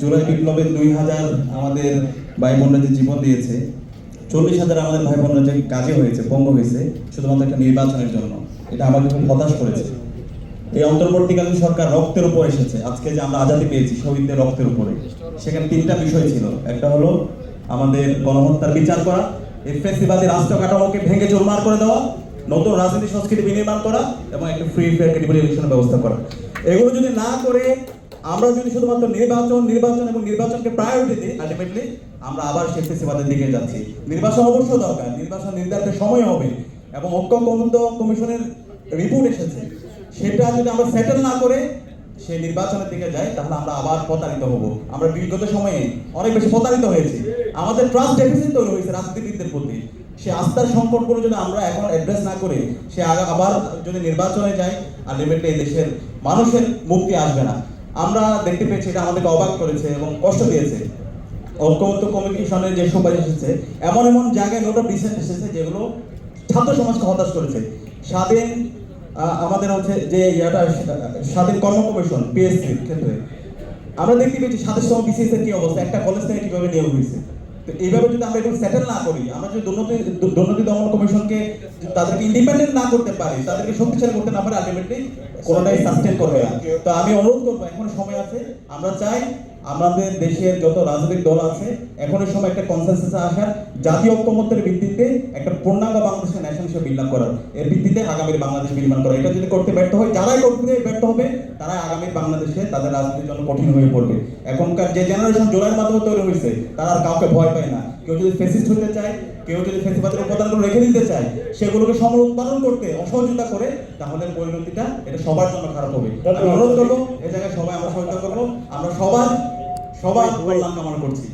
জুলাই বিপ্লবে দুই হাজার আমাদের ভাই বোনরা যে জীবন দিয়েছে। চল্লিশ হাজার আমাদের ভাই বোনরা যে কাজে হয়েছে, পঙ্গ হয়েছে, শুধুমাত্র একটা নির্বাচনের জন্য। এটা আমাকে খুব হতাশ করেছে। এই অন্তর্বর্তীকালীন সরকার রক্তের উপর এসেছে। আজকে যে আমরা আজাদি পেয়েছি, শহীদদের রক্তের উপরে। সেখানে তিনটা বিষয় ছিল। একটা হলো আমাদের গণহত্যার বিচার করা এই রাষ্ট্র কাঠামোকে ভেঙে চুরমার করে দেওয়া, নতুন রাজনীতি সংস্কৃতি বিনির্মাণ করা, এবং একটা ফ্রি ফেয়ার ক্রেডিবল ইলেকশনের ব্যবস্থা করা। এগুলো যদি না করে আমরা যদি শুধুমাত্র নির্বাচন নির্বাচন এবং নির্বাচনকে প্রায়োরিটি দিই আলটিমেটলি আমরা আবার সেই দিকে যাচ্ছি। নির্বাচন অবশ্যই দরকার, নির্বাচন নির্ধারিত সময় হবে এবং ঐক্য তদন্ত কমিশনের রিপোর্ট এসেছে। সেটা যদি আমরা সেটেল না করে সেই নির্বাচনের দিকে যাই, তাহলে আমরা আবার প্রতারিত হব। আমরা বিগত সময়ে অনেক বেশি প্রতারিত হয়েছি। আমাদের ট্রাস্ট ডেফিসিট তৈরি হয়েছে রাজনীতিবিদদের প্রতি। সে আস্থার সংকটগুলো যদি আমরা এখন অ্যাড্রেস না করে, সে আবার যদি নির্বাচনে যায় আলটিমেটলি এই দেশের মানুষের মুক্তি আসবে না। আমরা দেখতে পেয়েছি, এটা আমাদেরকে অবাক করেছে এবং কষ্ট দিয়েছে। ঐক্যমত্য কমিশনের যে সুপারিশ এসেছে, এমন এমন জায়গায় নোট অফ ডিসেন্ট এসেছে যেগুলো ছাত্র সমাজকে হতাশ করেছে। স্বাধীন আমাদের হচ্ছে যে ইয়াটা, স্বাধীন কর্ম কমিশন পিএসসির ক্ষেত্রে। আমরা দেখতে পেয়েছি সাতের সময় বিসিএস এর কি অবস্থা, একটা কলেজ থেকে কীভাবে নিয়োগ হয়েছে। তো এইভাবে যদি আমরা এগুলো সেটেল না করি, আমরা যদি দুর্নীতি দুর্নীতি দমন কমিশনকে তাদেরকে ইন্ডিপেন্ডেন্ট না করতে পারি, তাদেরকে শক্তিশালী করতে না পারি আলটিমেটলি কোনোটাই সাস্টেন করবে না। তো আমি অনুরোধ করব এখন সময় আছে, আমরা চাই আমাদের দেশের যত রাজনৈতিক দল আছে, এখনই সময় একটা কনসেন্সাসে আসার, জাতীয় ঐক্যমত্যের ভিত্তিতে একটা পূর্ণাঙ্গ বাংলাদেশের ন্যাশন হিসেবে বিল্ড করার। এর ভিত্তিতে আগামীর বাংলাদেশ নির্মাণ করা এটা যদি করতে ব্যর্থ হয়, যারাই করতে ব্যর্থ হবে তারা আগামীর বাংলাদেশে তাদের রাজনীতির জন্য কঠিন হয়ে পড়বে। এখনকার যে জেনারেশন জোড়ার মাধ্যমে তৈরি হয়েছে, তারা আর কাউকে ভয় পায় না। কেউ যদি ফেসিস্ট হতে চায়, কেউ যদি ফেসিবাদের উপাদানগুলো রেখে দিতে চায় সেগুলোকে উৎপাদন করতে অসহযোগিতা করে, তাহলে পরিণতিটা এটা সবার জন্য খারাপ হবে। অনুরোধ করব, এ জায়গায় সবাই আমরা সহযোগিতা করব। আমরা সবার সবাই কল্যাণ কামনা করছি।